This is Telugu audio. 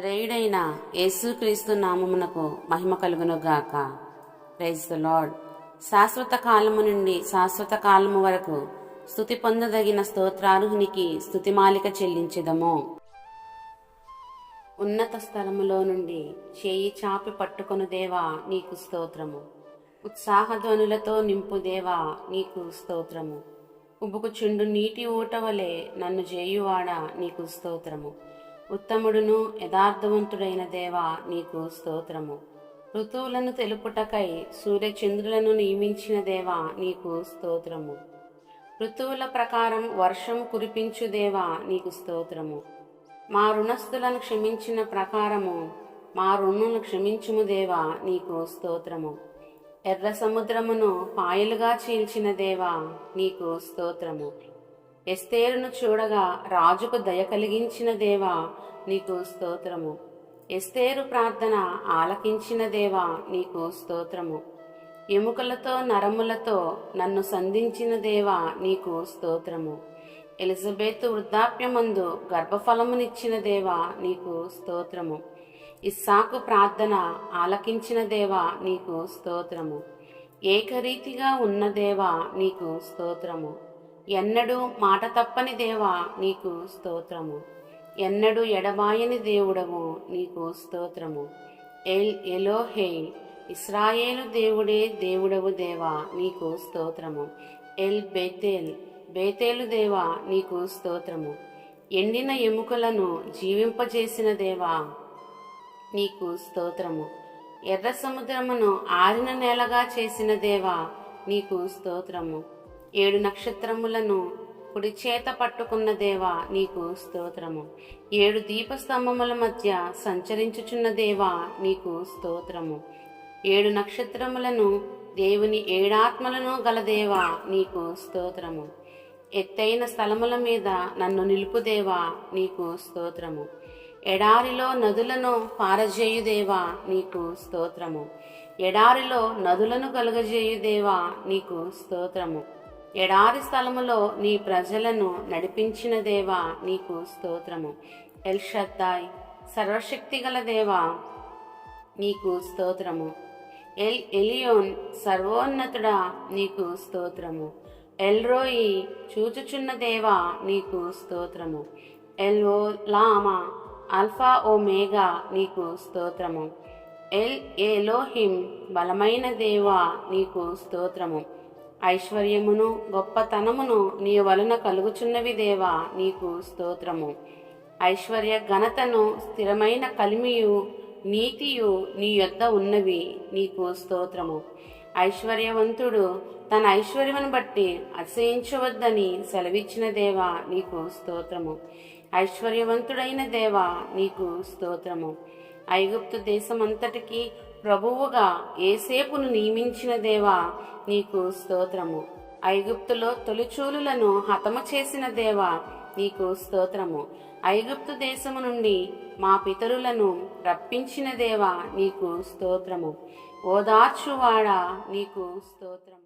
శ్రేయుడైన యేసుక్రీస్తు నామమునకు మహిమ కలుగును గాక. Praise the Lord. శాశ్వత కాలము నుండి శాశ్వత కాలము వరకు స్థుతి పొందదగిన స్తోత్రార్హునికి స్థుతిమాలిక చెల్లించదము. ఉన్నత స్థలములో నుండి చేయి చాపి పట్టుకొను దేవా నీకు స్తోత్రము. ఉత్సాహధ్వనులతో నింపు దేవా నీకు స్తోత్రము. ఉబుకుచుండు నీటి ఊట వలె నన్ను చేయువాడా నీకు స్తోత్రము. ఉత్తముడును యథార్థవంతుడైన దేవా నీకు స్తోత్రము. ఋతువులను తెలుపుటకై సూర్యచంద్రులను నియమించిన దేవా నీకు స్తోత్రము. ఋతువుల ప్రకారం వర్షం కురిపించు దేవా నీకు స్తోత్రము. మా రుణస్థులను క్షమించిన ప్రకారము మా రుణులను క్షమించుము దేవా నీకు స్తోత్రము. ఎర్ర సముద్రమును పాయలుగా చీల్చిన దేవా నీకు స్తోత్రము. ఎస్తేరును చూడగా రాజుకు దయ కలిగించిన దేవా నీకు స్తోత్రము. ఎస్తేరు ప్రార్థన ఆలకించిన దేవా నీకు స్తోత్రము. ఎముకలతో నరములతో నన్ను సంధించిన దేవా నీకు స్తోత్రము. ఎలిజబెత్ వృద్ధాప్యమందు గర్భఫలమునిచ్చిన దేవా నీకు స్తోత్రము. ఇస్సాకు ప్రార్థన ఆలకించిన దేవా నీకు స్తోత్రము. ఏకరీతిగా ఉన్న దేవా నీకు స్తోత్రము. ఎన్నడూ మాట తప్పని దేవా నీకు స్తోత్రము. ఎన్నడూ ఎడబాయని దేవుడవు నీకు స్తోత్రము. ఎల్ ఎలోహే ఇస్రాయేలు దేవుడే దేవుడవు దేవా నీకు స్తోత్రము. ఎల్ బేతేల్ బేతేలు దేవా నీకు స్తోత్రము. ఎండిన ఎముకలను జీవింపజేసిన దేవా నీకు స్తోత్రము. ఎర్ర సముద్రమును ఆరిన నేలగా చేసిన దేవా నీకు స్తోత్రము. ఏడు నక్షత్రములను కుడి చేత పట్టుకున్న దేవా నీకు స్తోత్రము. ఏడు దీపస్తంభముల మధ్య సంచరించుచున్న దేవా నీకు స్తోత్రము. ఏడు నక్షత్రములను దేవుని ఏడాత్మలను గల దేవా నీకు స్తోత్రము. ఎత్తైన స్థలముల మీద నన్ను నిలుపుదేవా నీకు స్తోత్రము. ఎడారిలో నదులను పారజేయుదేవా నీకు స్తోత్రము. ఎడారిలో నదులను కలుగజేయుదేవా నీకు స్తోత్రము. ఎడారి స్థలములో నీ ప్రజలను నడిపించిన దేవా నీకు స్తోత్రము. ఎల్షద్దాయ్ సర్వశక్తిగల దేవా నీకు స్తోత్రము. ఎల్ ఎలియోన్ సర్వోన్నతుడా నీకు స్తోత్రము. ఎల్రోయి చూచుచున్న దేవా నీకు స్తోత్రము. ఎల్ఓ లామా అల్ఫా ఓ మేఘా నీకు స్తోత్రము. ఎల్ ఏలోహిం బలమైన దేవా నీకు స్తోత్రము. ఐశ్వర్యమును గొప్పతనమును నీ వలన కలుగుచున్నవి దేవా నీకు స్తోత్రము. ఐశ్వర్య ఘనతను స్థిరమైన కలిమియు నీతియు నీ యొద్ద ఉన్నవి నీకు స్తోత్రము. ఐశ్వర్యవంతుడు తన ఐశ్వర్యమును బట్టి అతిశయించవద్దని సెలవిచ్చిన దేవా నీకు స్తోత్రము. ఐశ్వర్యవంతుడైన దేవా నీకు స్తోత్రము. ఐగుప్తు దేశమంతటికి ప్రభువుగా ఏసేపును నియమించిన దేవా నీకు స్తోత్రము. ఐగుప్తులో తొలిచూలులను హతము చేసిన దేవా నీకు స్తోత్రము. ఐగుప్తు దేశము నుండి మా పితరులను రప్పించిన దేవా నీకు స్తోత్రము. ఓదార్చువాడా నీకు స్తోత్రం